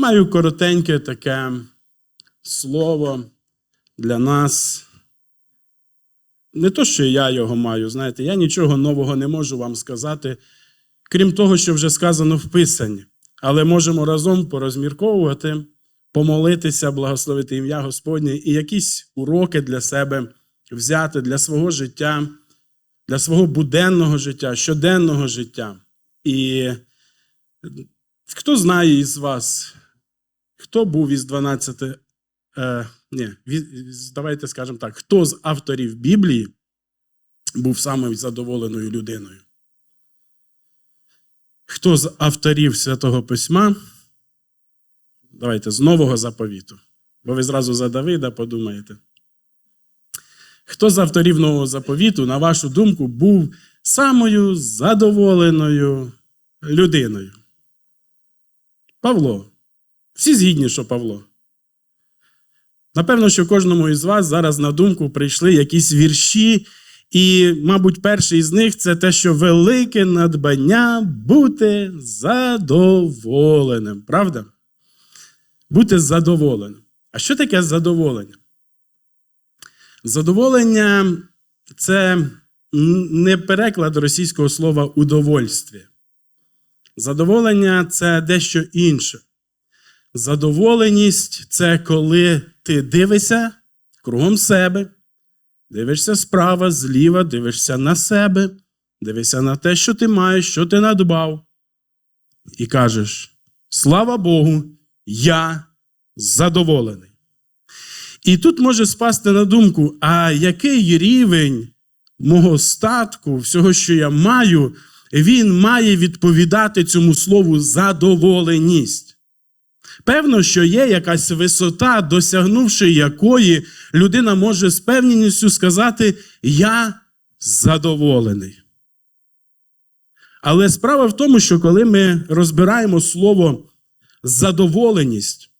Маю коротеньке таке слово для нас. Не то, що я його маю, знаєте, я нічого нового не можу вам сказати, крім того, що вже сказано в Писанні. Але можемо разом порозмірковувати, помолитися, благословити ім'я Господнє і якісь уроки для себе взяти для свого життя, для свого буденного життя, щоденного життя. І хто знає із вас, хто був із 12, е, ні, давайте скажемо так, хто з авторів Біблії був самою задоволеною людиною? Хто з авторів Святого Письма? Давайте з Нового заповіту. Бо ви зразу за Давида подумаєте. Хто з авторів Нового заповіту, на вашу думку, був самою задоволеною людиною? Павло. Всі згідні, що Павло. Напевно, що кожному із вас зараз на думку прийшли якісь вірші, і, мабуть, перший з них це те, що велике надбання бути задоволеним. Правда? Бути задоволеним. А що таке задоволення? Задоволення це не переклад російського слова удовольствие. Задоволення це дещо інше. Задоволеність це коли ти дивишся кругом себе, дивишся справа, зліва, дивишся на себе, дивишся на те, що ти маєш, що ти надбав, і кажеш: слава Богу, я задоволений. І тут може спасти на думку, а який рівень мого статку, всього, що я маю, він має відповідати цьому слову задоволеність. Певно, що є якась висота, досягнувши якої людина може з певністю сказати: Я задоволений. Але справа в тому, що коли ми розбираємо слово задоволеність,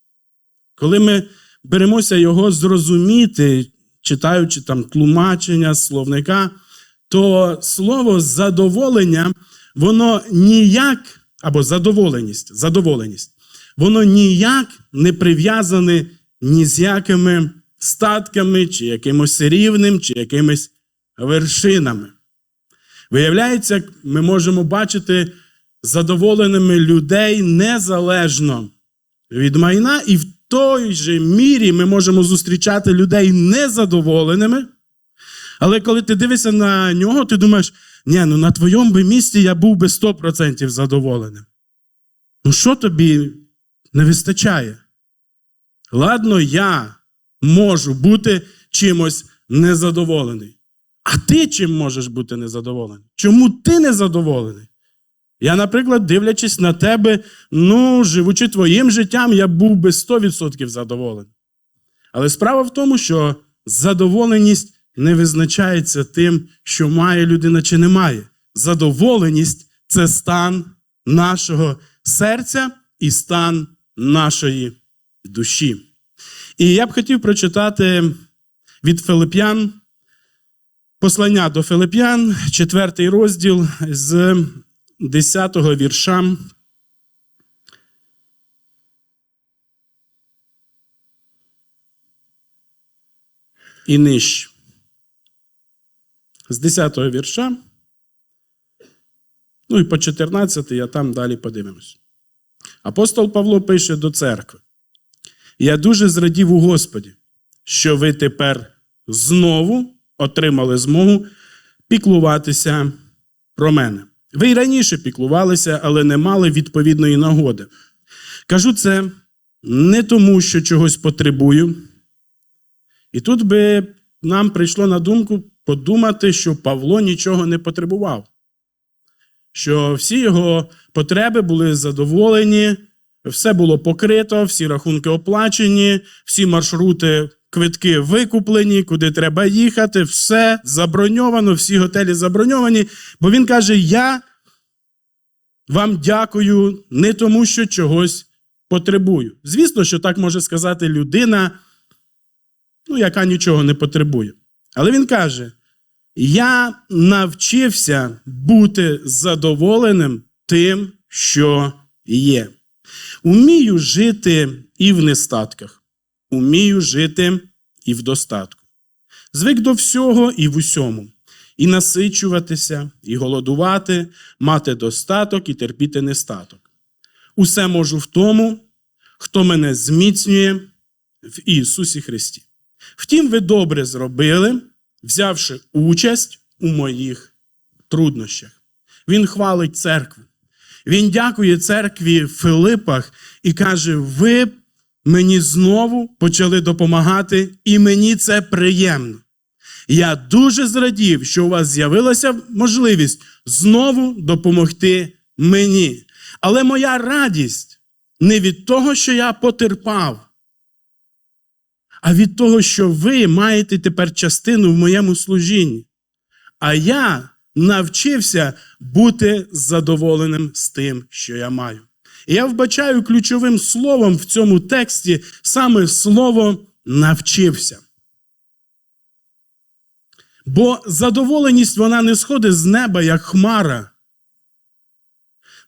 коли ми беремося його зрозуміти, читаючи там тлумачення, словника, то слово задоволення, воно ніяк, або задоволеність, задоволеність, воно ніяк не прив'язане ні з якими статками, чи якимось рівнем, чи якимись вершинами. Виявляється, ми можемо бачити задоволеними людей незалежно від майна, і в той же мірі ми можемо зустрічати людей незадоволеними. Але коли ти дивишся на нього, ти думаєш, ні, ну на твоєму би місці я був би 100% задоволеним. Ну що тобі не вистачає? Ладно, я можу бути чимось незадоволений. А ти чим можеш бути незадоволений? Чому ти незадоволений? Я, наприклад, дивлячись на тебе, ну, живучи твоїм життям, я був би 100% задоволений. Але справа в тому, що задоволеність не визначається тим, що має людина чи не має. Задоволеність це стан нашого серця і стан нашої душі. І я б хотів прочитати від Филип'ян послання до Филип'ян, четвертий розділ з 10 го вірша. І нижче. З 10 го вірша. Ну і по 14, а там далі подивимось. Апостол Павло пише до церкви. Я дуже зрадів у Господі, що ви тепер знову отримали змогу піклуватися про мене. Ви й раніше піклувалися, але не мали відповідної нагоди. Кажу це не тому, що чогось потребую. І тут би нам прийшло на думку подумати, що Павло нічого не потребував, що всі його потреби були задоволені, все було покрито, всі рахунки оплачені, всі маршрути, квитки викуплені, куди треба їхати, все заброньовано, всі готелі заброньовані. Бо він каже: Я вам дякую не тому, що чогось потребую. Звісно, що так може сказати людина, ну, яка нічого не потребує. Але він каже: Я навчився бути задоволеним тим, що є. Умію жити і в нестатках, умію жити і в достатку. Звик до всього і в усьому, і насичуватися, і голодувати, мати достаток і терпіти нестаток. Усе можу в тому, хто мене зміцнює в Ісусі Христі. Втім, ви добре зробили, взявши участь у моїх труднощах. Він хвалить церкву. Він дякує церкві в Филипах і каже: ви мені знову почали допомагати, і мені це приємно. Я дуже зрадів, що у вас з'явилася можливість знову допомогти мені. Але моя радість не від того, що я потерпав, а від того, що ви маєте тепер частину в моєму служінні. А я навчився бути задоволеним з тим, що я маю. І я вбачаю ключовим словом в цьому тексті саме слово навчився. Бо задоволеність вона не сходить з неба, як хмара.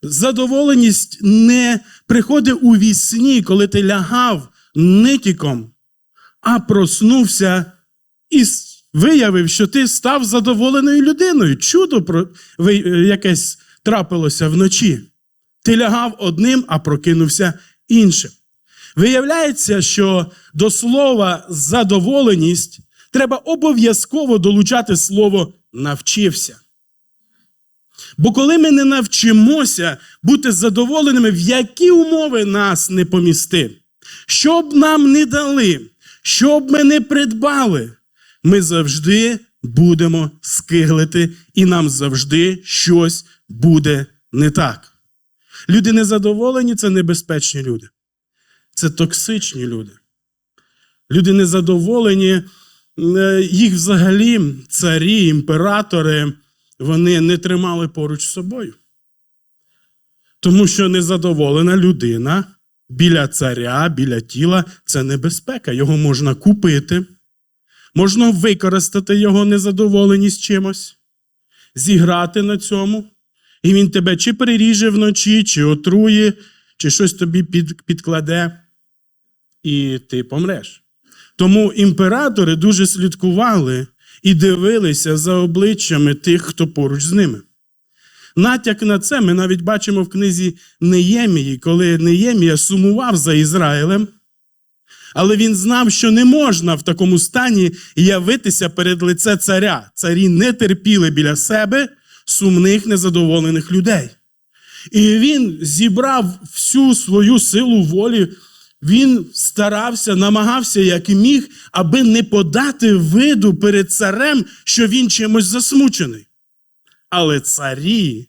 Задоволеність не приходить у вісні, коли ти лягав нитіком, а проснувся і виявив, що ти став задоволеною людиною. Чудо про... якесь трапилося вночі. Ти лягав одним, а прокинувся іншим. Виявляється, що до слова задоволеність треба обов'язково долучати слово навчився. Бо коли ми не навчимося бути задоволеними, в які умови нас не помісти, що б нам не дали, що б ми не придбали, ми завжди будемо скиглити, і нам завжди щось буде не так. Люди незадоволені це небезпечні люди. Це токсичні люди. Люди незадоволені, е, їх взагалі царі, імператори, вони не тримали поруч з собою. Тому що незадоволена людина біля царя, біля тіла це небезпека. Його можна купити, можна використати його незадоволеність чимось, зіграти на цьому, і він тебе чи переріже вночі, чи отрує, чи щось тобі під, підкладе, і ти помреш. Тому імператори дуже слідкували і дивилися за обличчями тих, хто поруч з ними. Натяк на це ми навіть бачимо в книзі Неємії, коли Неємія сумував за Ізраїлем, але він знав, що не можна в такому стані явитися перед лице царя. Царі не терпіли біля себе сумних, незадоволених людей. І він зібрав всю свою силу волі, він старався, намагався, як міг, аби не подати виду перед царем, що він чимось засмучений. Але царі,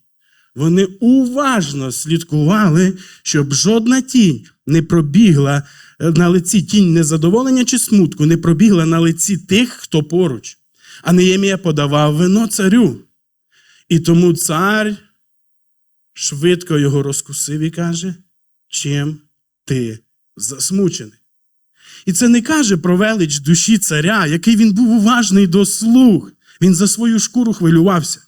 вони уважно слідкували, щоб жодна тінь не пробігла на лиці тінь незадоволення чи смутку, не пробігла на лиці тих, хто поруч. А Неємія подавав вино царю. І тому цар швидко його розкусив і каже, чим ти засмучений. І це не каже про велич душі царя, який він був уважний до слуг. Він за свою шкуру хвилювався.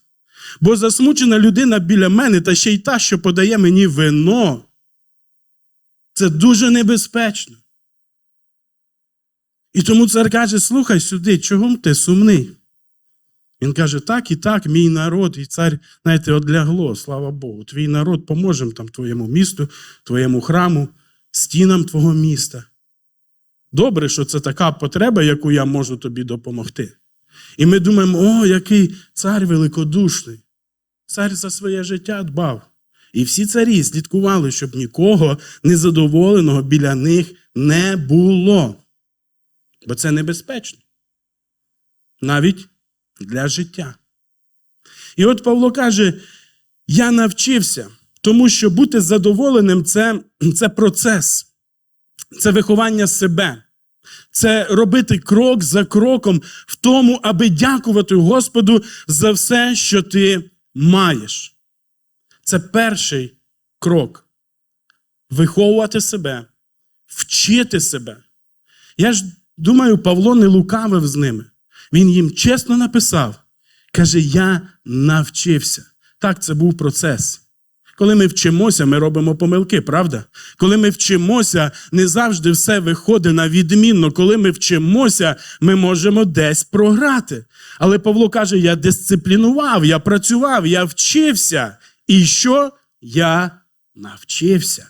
Бо засмучена людина біля мене, та ще й та, що подає мені вино, це дуже небезпечно. І тому цар каже: слухай сюди, чого ти сумний? Він каже: так і так, мій народ, і цар, знаєте, одлягло, слава Богу. Твій народ поможем там твоєму місту, твоєму храму, стінам твого міста. Добре, що це така потреба, яку я можу тобі допомогти. І ми думаємо, о, який цар великодушний. Цар за своє життя дбав. І всі царі слідкували, щоб нікого незадоволеного біля них не було. Бо це небезпечно. Навіть для життя. І от Павло каже: я навчився, тому що бути задоволеним це, це процес, це виховання себе. Це робити крок за кроком в тому, аби дякувати Господу за все, що ти маєш. Це перший крок. Виховувати себе, вчити себе. Я ж думаю, Павло не лукавив з ними. Він їм чесно написав, каже: Я навчився. Так, це був процес. Коли ми вчимося, ми робимо помилки, правда? Коли ми вчимося, не завжди все виходить на відмінно. Коли ми вчимося, ми можемо десь програти. Але Павло каже: я дисциплінував, я працював, я вчився. І що? Я навчився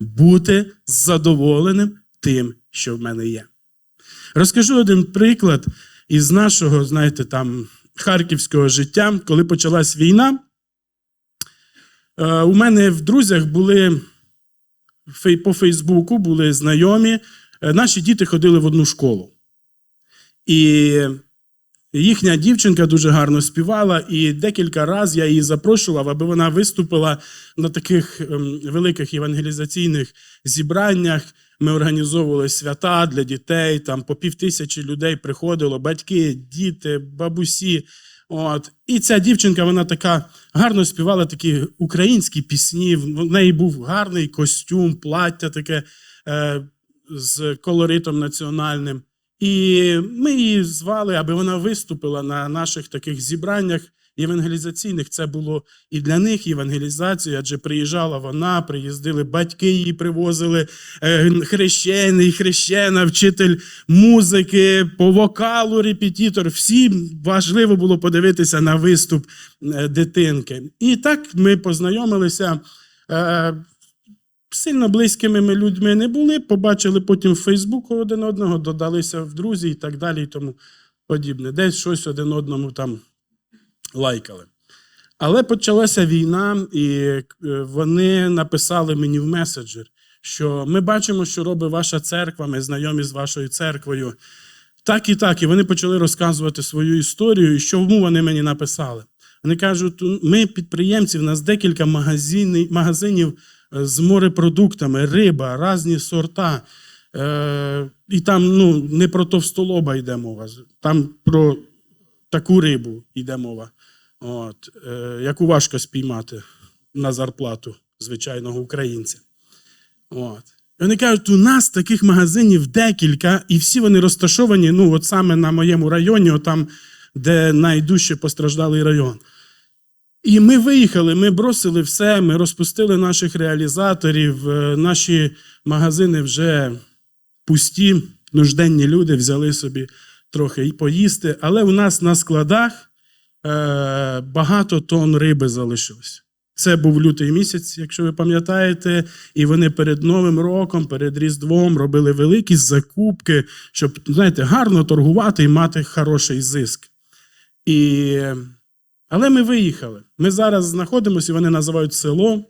бути задоволеним тим, що в мене є. Розкажу один приклад із нашого, знаєте, там харківського життя, коли почалась війна. Е, У мене в друзях були по Фейсбуку, були знайомі. Е, Наші діти ходили в одну школу. І їхня дівчинка дуже гарно співала, і декілька разів я її запрошував, аби вона виступила на таких ем, великих евангелізаційних зібраннях. Ми організовували свята для дітей, там по півтисячі людей приходило, батьки, діти, бабусі. От. І ця дівчинка, вона така гарно співала такі українські пісні. В неї був гарний костюм, плаття таке е, з колоритом національним. І ми її звали, аби вона виступила на наших таких зібраннях євангелізаційних. Це було і для них євангелізація, адже приїжджала вона, приїздили батьки її привозили, е, хрещений, хрещена, вчитель музики, по вокалу репетитор. Всім важливо було подивитися на виступ е, дитинки. І так ми познайомилися. Е, Сильно близькими ми людьми не були, побачили потім в Фейсбуку один одного, додалися в друзі і так далі, і тому подібне. Десь щось один одному там лайкали. Але почалася війна, і е, вони написали мені в меседжер, що ми бачимо, що робить ваша церква, ми знайомі з вашою церквою. Так і так. І вони почали розказувати свою історію, і чому вони мені написали. Вони кажуть, ми підприємці, в нас декілька магазинів, магазинів е, з морепродуктами, риба, різні сорта. Е, і там ну, не про товстолоба йде мова, там про таку рибу йде мова, от, е, яку важко спіймати на зарплату звичайного українця. От. Вони кажуть, у нас таких магазинів декілька, і всі вони розташовані ну, от саме на моєму районі, от там, де найдужче постраждалий район. І ми виїхали, ми бросили все, ми розпустили наших реалізаторів, е, наші магазини вже пусті, нужденні люди взяли собі трохи і поїсти. Але у нас на складах е, багато тонн риби залишилось. Це був лютий місяць, якщо ви пам'ятаєте, і вони перед Новим роком, перед Різдвом робили великі закупки, щоб, знаєте, гарно торгувати і мати хороший зиск. І... Але ми виїхали. Ми зараз знаходимося, і вони називають село.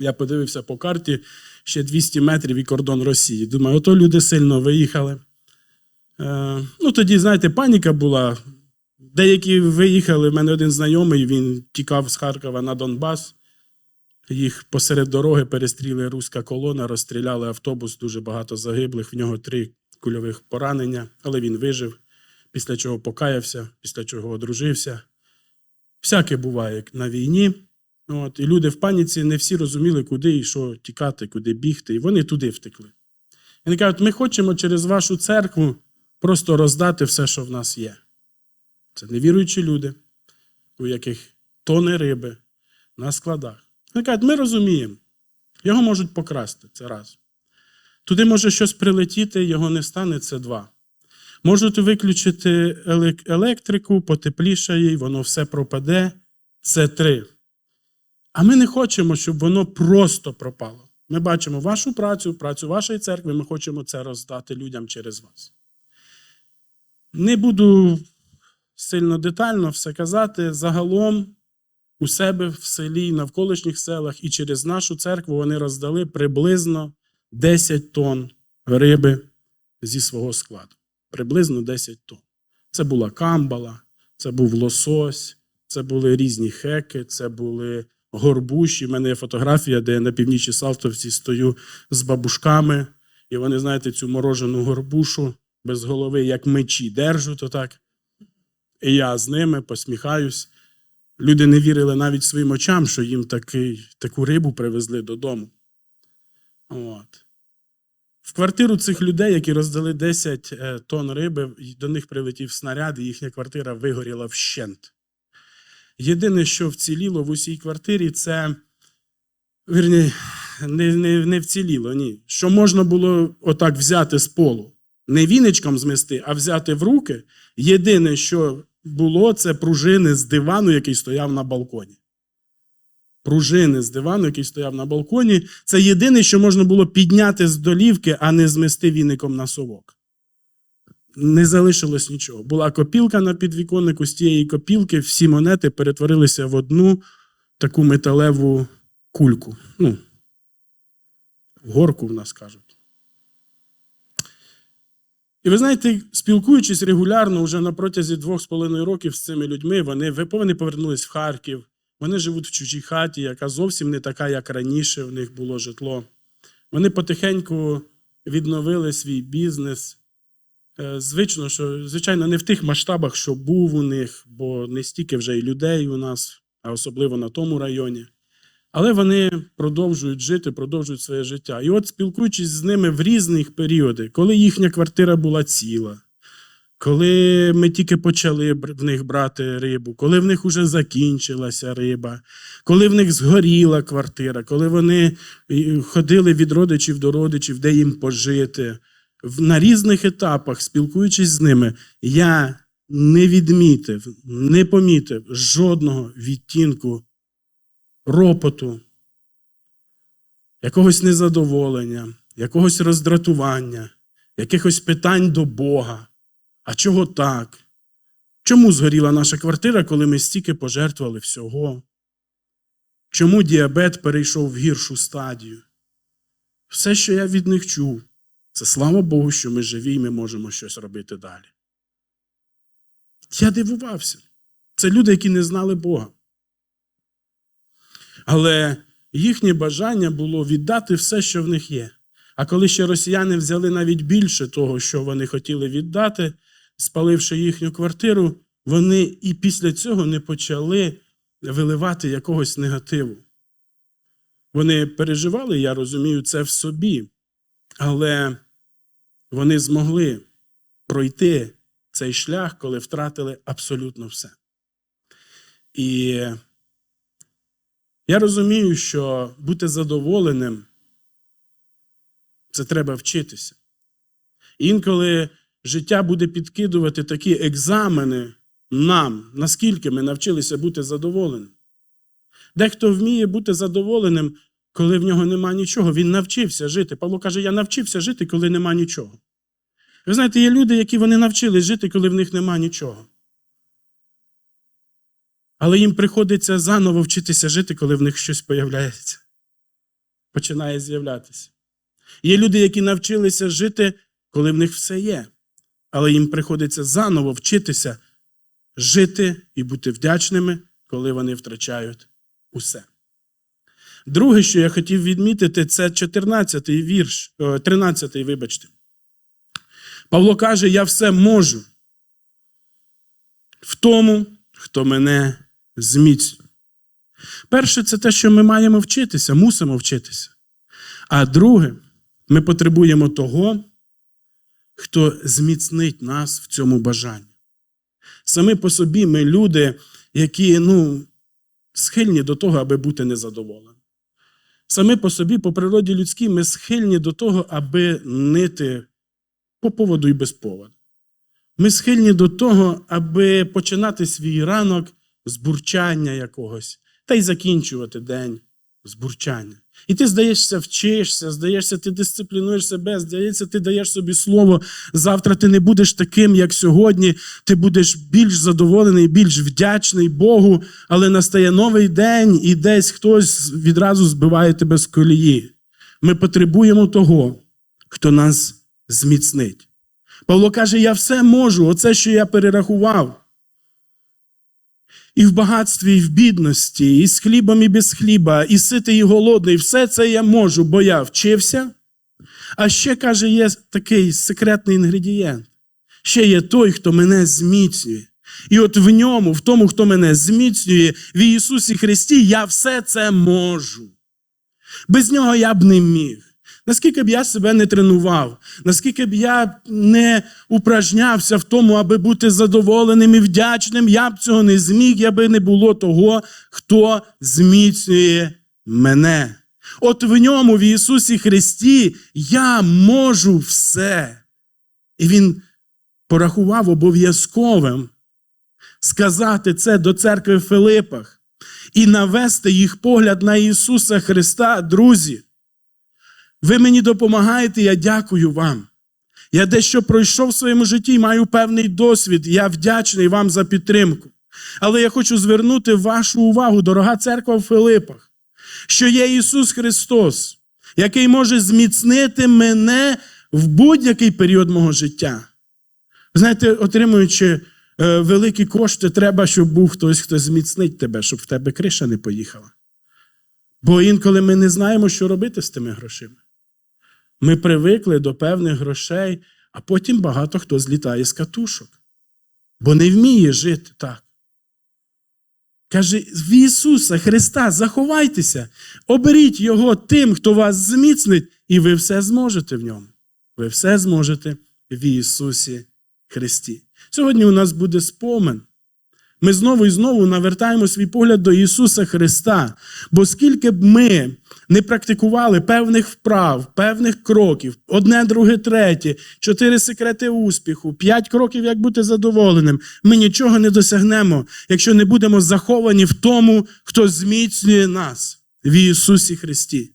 Я подивився по карті ще 200 метрів і кордон Росії. Думаю, ото люди сильно виїхали. Е, ну, тоді, знаєте, паніка була. Деякі виїхали. В мене один знайомий, він тікав з Харкова на Донбас. Їх посеред дороги перестріли руська колона, розстріляли автобус, дуже багато загиблих. В нього три кульових поранення, але він вижив, після чого покаявся, після чого одружився. Всяке буває на війні. От, і люди в паніці не всі розуміли, куди і що тікати, куди бігти, і вони туди втекли. Вони кажуть, ми хочемо через вашу церкву просто роздати все, що в нас є. Це невіруючі люди, у яких тони риби на складах. Вони кажуть, ми розуміємо, його можуть покрасти, це раз. Туди може щось прилетіти, його не стане, це два. Можуть виключити електрику, потеплішає, воно все пропаде, це три. А ми не хочемо, щоб воно просто пропало. Ми бачимо вашу працю, працю вашої церкви, ми хочемо це роздати людям через вас. Не буду сильно детально все казати. Загалом у себе в селі, навколишніх селах і через нашу церкву вони роздали приблизно 10 тонн риби зі свого складу. Приблизно 10 тонн. Це була камбала, це був лосось, це були різні хеки, це були горбуші. У мене є фотографія, де я на північній Салтовці стою з бабушками, і вони, знаєте, цю морожену горбушу без голови, як мечі держуть отак. І я з ними посміхаюсь. Люди не вірили навіть своїм очам, що їм такий, таку рибу привезли додому. От. В квартиру цих людей, які роздали 10 е, тонн риби, до них прилетів снаряд, і їхня квартира вигоріла вщент. єдине, що вціліло в усій квартирі, це вірні, не, не, не вціліло, ні. Що можна було отак взяти з полу. Не віничком змести, а взяти в руки. Єдине, що було, це пружини з дивану, який стояв на балконі. Пружини з дивану, який стояв на балконі. Це єдине, що можна було підняти з долівки, а не змести віником на совок. Не залишилось нічого. Була копілка на підвіконнику, з тієї копілки всі монети перетворилися в одну таку металеву кульку. Ну, горку в нас кажуть. І ви знаєте, спілкуючись регулярно вже на протязі двох з половиною років з цими людьми, вони, вони повернулись в Харків, вони живуть в чужій хаті, яка зовсім не така, як раніше в них було житло. Вони потихеньку відновили свій бізнес. Е, Звично, що, звичайно, не в тих масштабах, що був у них, бо не стільки вже і людей у нас, а особливо на тому районі. Але вони продовжують жити, продовжують своє життя. І от спілкуючись з ними в різних періоди, коли їхня квартира була ціла, коли ми тільки почали в них брати рибу, коли в них вже закінчилася риба, коли в них згоріла квартира, коли вони ходили від родичів до родичів, де їм пожити. На різних етапах, спілкуючись з ними, я не відмітив, не помітив жодного відтінку ропоту, якогось незадоволення, якогось роздратування, якихось питань до Бога. А чого так? Чому згоріла наша квартира, коли ми стільки пожертвували всього? Чому діабет перейшов в гіршу стадію? Все, що я від них чув, це слава Богу, що ми живі і ми можемо щось робити далі. Я дивувався. Це люди, які не знали Бога. Але їхнє бажання було віддати все, що в них є. А коли ще росіяни взяли навіть більше того, що вони хотіли віддати, спаливши їхню квартиру, вони і після цього не почали виливати якогось негативу. Вони переживали, я розумію, це в собі, але вони змогли пройти цей шлях, коли втратили абсолютно все. І я розумію, що бути задоволеним це треба вчитися. Інколи життя буде підкидувати такі екзамени нам, наскільки ми навчилися бути задоволеним. Дехто вміє бути задоволеним, коли в нього нема нічого. Він навчився жити. Павло каже: Я навчився жити, коли нема нічого. Ви знаєте, є люди, які вони навчились жити, коли в них нема нічого. Але їм приходиться заново вчитися жити, коли в них щось появляється. Починає з'являтися. Є люди, які навчилися жити, коли в них все є. Але їм приходиться заново вчитися жити і бути вдячними, коли вони втрачають усе. Друге, що я хотів відмітити, це 14-й вірш, 13-й, вибачте. Павло каже: Я все можу в тому, хто мене зміцнює. Перше, це те, що ми маємо вчитися, мусимо вчитися. А друге, ми потребуємо того, хто зміцнить нас в цьому бажанні. Саме по собі ми люди, які ну, схильні до того, аби бути незадоволеними. Саме по собі, по природі людській, ми схильні до того, аби нити по поводу і без поводу. Ми схильні до того, аби починати свій ранок з бурчання якогось, та й закінчувати день з бурчання. І ти, здаєшся, вчишся, здаєшся, ти дисциплінуєш себе, здається, ти даєш собі слово. Завтра ти не будеш таким, як сьогодні. Ти будеш більш задоволений, більш вдячний Богу, але настає новий день, і десь хтось відразу збиває тебе з колії. Ми потребуємо того, хто нас зміцнить. Павло каже: Я все можу, оце, що я перерахував. І в багатстві, і в бідності, і з хлібом, і без хліба, і ситий, і голодний. Все це я можу, бо я вчився. А ще, каже, є такий секретний інгредієнт. Ще є той, хто мене зміцнює. І от в ньому, в тому, хто мене зміцнює, в Ісусі Христі, я все це можу. Без нього я б не міг. Наскільки б я себе не тренував, наскільки б я не упражнявся в тому, аби бути задоволеним і вдячним, я б цього не зміг, я би не було того, хто зміцнює мене. От в ньому, в Ісусі Христі, я можу все. І Він порахував обов'язковим сказати це до церкви в Филипах і навести їх погляд на Ісуса Христа, друзі. Ви мені допомагаєте, я дякую вам. Я дещо пройшов в своєму житті і маю певний досвід. Я вдячний вам за підтримку. Але я хочу звернути вашу увагу, дорога церква в Филипах, що є Ісус Христос, який може зміцнити мене в будь-який період мого життя. Знаєте, отримуючи е, великі кошти, треба, щоб був хтось, хто зміцнить тебе, щоб в тебе криша не поїхала. Бо інколи ми не знаємо, що робити з тими грошима. Ми привикли до певних грошей, а потім багато хто злітає з катушок, бо не вміє жити так. Каже, в Ісуса Христа заховайтеся, оберіть Його тим, хто вас зміцнить, і ви все зможете в ньому. Ви все зможете в Ісусі Христі. Сьогодні у нас буде спомин. Ми знову і знову навертаємо свій погляд до Ісуса Христа. Бо скільки б ми не практикували певних вправ, певних кроків, одне, друге, третє, чотири секрети успіху, п'ять кроків, як бути задоволеним, ми нічого не досягнемо, якщо не будемо заховані в тому, хто зміцнює нас в Ісусі Христі.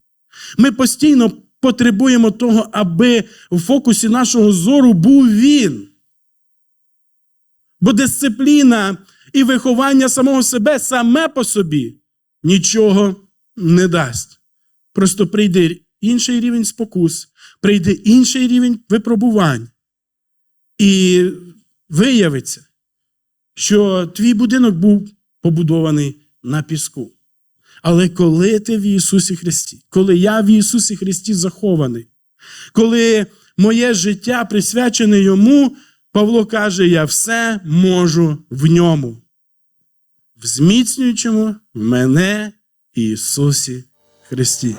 Ми постійно потребуємо того, аби в фокусі нашого зору був Він. Бо дисципліна і виховання самого себе саме по собі нічого не дасть. Просто прийде інший рівень спокус, прийде інший рівень випробувань. І виявиться, що твій будинок був побудований на піску. Але коли ти в Ісусі Христі, коли я в Ісусі Христі захований, коли моє життя присвячене Йому, Павло каже: я все можу в ньому, в зміцнюючому мене Ісусі Христі.